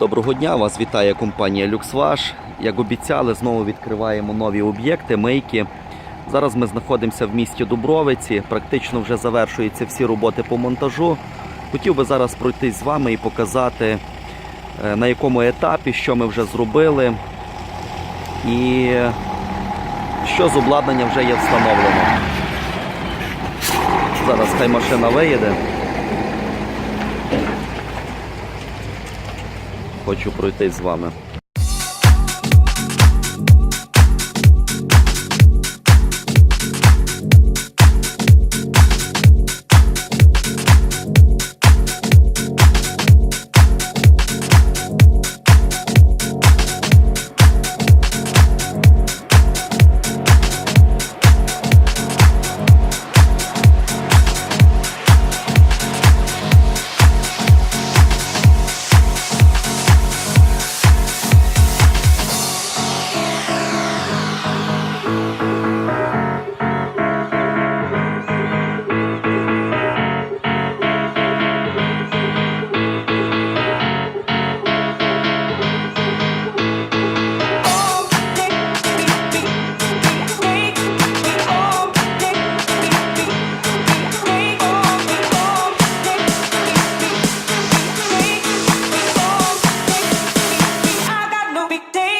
Доброго дня, вас вітає компанія LuxWash. Як обіцяли, знову відкриваємо нові об'єкти, мийки. Зараз ми знаходимося в місті Дубровиці, практично вже завершуються всі роботи по монтажу. Хотів би зараз пройтись з вами і показати, е, на якому етапі, що ми вже зробили і що з обладнання вже є встановлено. Зараз хай машина виїде. Хочу пройти з вами.